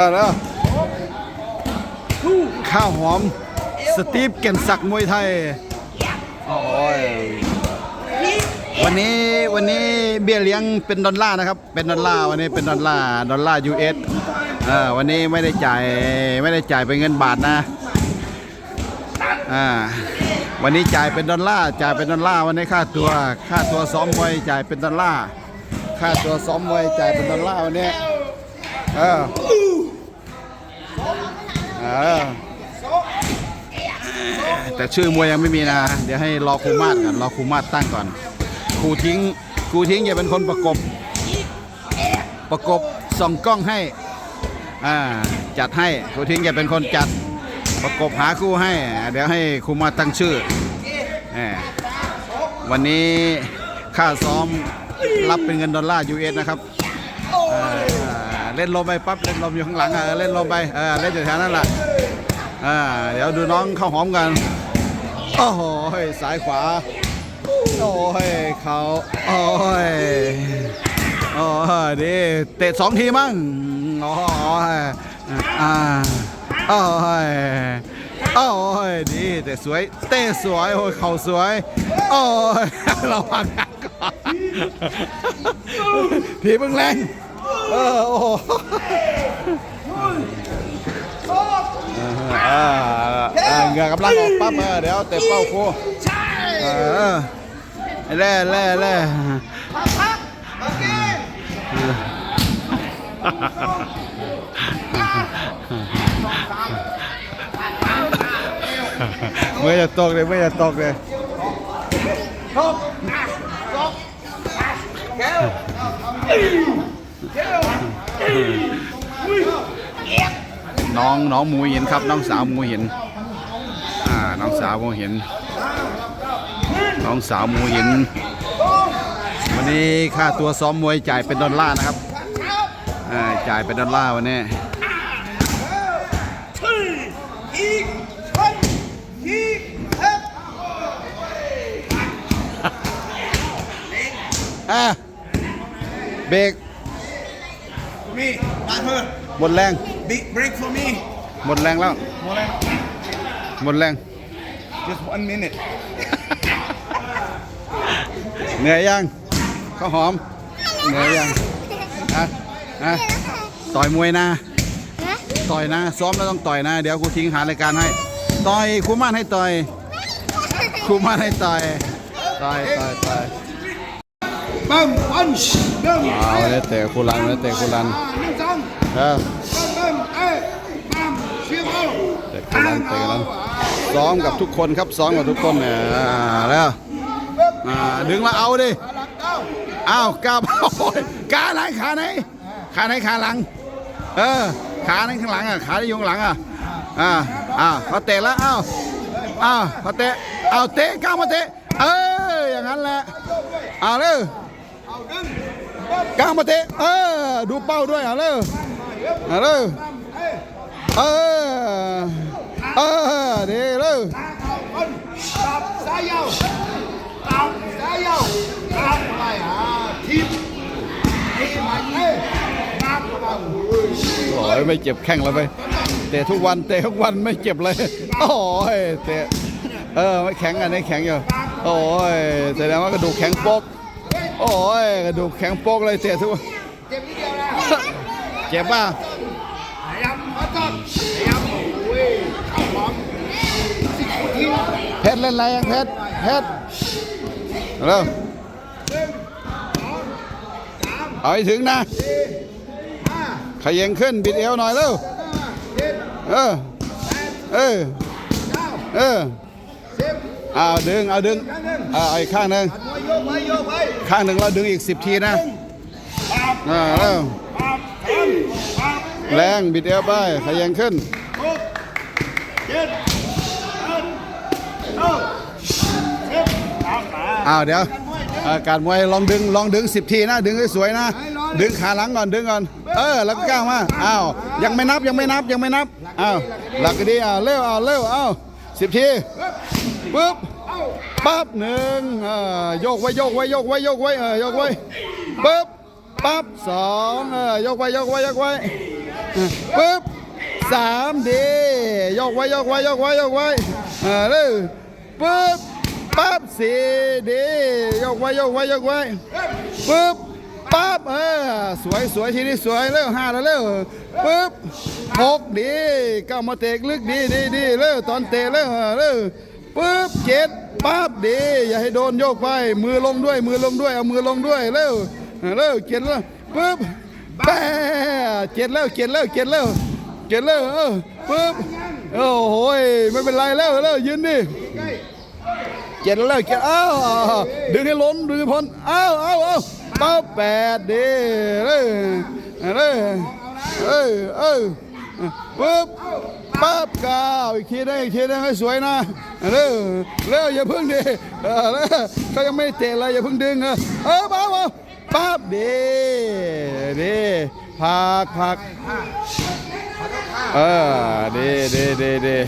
แล้วข้าวหอม สตีฟเก่นศักดิ์มวยไทยโอ้ยวันนี้วันนี้เบี้ยเลี้ยงเป็นดอลลาร์นะครับ เป็นดอลลาร์วันนี้เป็นดอลลาร์ดอลลาร์ยูเอสเออวันนี้ไม่ได้จ่ายไม่ได้จ่ายเป็นเงินบาทนะอ่าวันนี้จ่ายเป็นดอลลาร์จ่ายเป็นดอลลาร์วันนี้ค่าตัวค่าตัวซ้อมมวยจ่ายเป็นดอลลาร์ค่าตัวซ้อมมวยจ่ายเป็นดอลลาร์วันนี้เออเออแต่ชื่อมวยยังไม่มีนะ เดี๋ยวให้รอครูมาดก่อนรอครูมาดตั้งก่อนครูทิ้งครูทิ้งอย่าเป็นคนประกบ ประกบส่องกล้องให้อ่าจัดให้ครูทิ้งอย่าเป็นคนจัด ประกบหาคู่ให้ เดี๋ยวให้ครูมาตั้งชื่อแหมวันนี้ค่าซ้อมรับเป็นเงินดอลลาร์ยูเอสนะครับ เล่นลมไปปั๊บเล่นลมอยู่ข้างหลังอะเล่นลมไปเออเล่นอยู่แถวนั้นแหละอ่าเดี๋ยวดูน้องเข้าหอมกันโอ้โหสายขวาโอ้ยเขาโอ้ยโอ้ยดิเตะสองทีมั้งโอ้ยอ่าโอ้ยโอ้ยดีเตะสวยเตะสวยโอ้ยเข่าสวยโอ้ยระวังกันก่อนทีเพิ่งแรง เออโอ้โหอ่าอ่าเหงื่อกำลังออกปั๊บเออเดี๋ยวเตะเป้าโคเออแล่แล่แล่เมื่อจะตกเลยเมื่อจะตกเลยตกตกแก้ว น้องน้องมูหินครับ น้องสาวมูหินอ่าน้องสาวมูหินน้องสาวมูหินวันนี้ค่าตัวซ้อมมวยจ่ายเป็นดอลลาร์นะครับอ่าจ่ายเป็นดอลลาร์วันนี้เบรก For me, not her. หมดแรง Big break for me. หมดแรงแล้ว หมดแรง Just one minute. เหนื่อยยังข้าวหอม เหนื่อยยังอะอะต่อยมวยนะ ต่อยนะ ซ้อมแล้วต้องต่อยนะ เดี๋ยวครูทิ้งหารายการให้ ต่อยครูม่านให้ต่อยครูม่านให้ต่อย ต่อยต่อยต่อย Bam, punch. Bam, เอาเลยเตะครูรันเลยเตะครูรัน ah, nung song. เออ Bam, bam, eh. Bam, shield out. เตะครูรันเตะครูรันซ้อมกับทุกคนครับซ้อมกับทุกคนเนี่ยอ่าแล้วอ่าดึงมาเอาดิอ้าวกลับโอ้ยขาไหนขาไหนขาไหนขาหลัง เออขาไหนข้างหลังอะขาที่อยู่ข้างหลังอะอ่าอ่าพอเตะแล้วอ้าวอ้าวพอเตะอ้าวเตะก้าวมาเตะเอออย่างนั้นแหละเอาเร็ว ก้าวมาเตะเออดูเป้าด้วยเอาเร็วเอาเร็วเออเออเดีเร็ว Stop, stay out. Stop, stay out. Stop, lại à. Team. Team, eh. Stop, stop. โอ้ยไม่เจ็บแข้งแล้วไปเตะทุกวันเตะทุกวันไม่เจ็บเลยโอ้ยเตะเออไม่แข็งอันนี้แข็งอยู่โอ้ยแสดงว่ากระดูกแข็งโป๊ก โอ้ยกระดูกแข็งโป๊กเลยเตะทุกวัน Tiếp đi điều nào. เจ็บป่ะ Hãy em bắt tập. Hãy em. Ui, khảo bóng. Xịt của team. เพชรเล่นอะไรยังเพชรเพชรเร็วเอาให้ถึงนะขยันขึ้นบิดเอวหน่อยเร็วเออเออเออ เอาดึงเอาดึงเอาอาอีกข้างหนึ่งข้างหนึ่งเราดึงอีกสิบทีนะอ่าเร็วแรงบิดเอวไปขยันขึ้นอ้าวเดี๋ยวการมวยลองดึงลองดึงสิบทีนะ ดึงให้สวยนะ ดึงขาหลังก่อนดึงก่อน เออแล้วก็ก้าวมาอ้าวยังไม่นับยังไม่นับยังไม่นับอ้าวหลักดีอ้าวเร็วอ้าวเร็วอ้าว สิบทีปุ๊บปั๊บหนึ่งโยกไว้โยกไว้โยกไว้โยกไว้โยกไว้ปุ๊บปั๊บสองเออยกไว้ยกไว้ยกไว้ปึ๊บสามดียกไว้ยกไว้ยกไว้ยกไว้เออเร็วปึ๊บปั๊บสี่ดียกไว้ยกไว้ยกไว้ปึ๊บ ปั๊บเออสวยสวยทีนี้สวยเร็วห้าแล้วเร็วปึ๊บหกดีก้าวมาเตะลึกดีดีดีเร็วตอนเตะเร็วเร็วปึ๊บเจ็ดปั๊บดีอย่าให้โดนโยกไป มือลงด้วยมือลงด้วยเอามือลงด้วยเร็วเร็วเจ็ดแล้วปึ๊บแปะเจ็ดแล้วเจ็ดแล้วเจ็ดแล้วเจ็ดแล้วเออปึ๊บโอ้โหไม่เป็นไรแล้วแล้วยืนดิเจ็ดแล้วเจ็ดอ้าวดึงให้ล้นดึงให้พ้นอ้าวอ้าวอ้าว เป้าแปดดิเลยเลยเออเออปึ๊บปั๊บก้าวอีกทีได้อีกทีได้ให้สวยนะเร็วเร็วอย่าพิ่งดิเออเร็วเขายังไม่เตะเลยอย่าพิ่งดึงเออเออเบาเบาปั๊บดีดีพักพักเออดีดีดีดี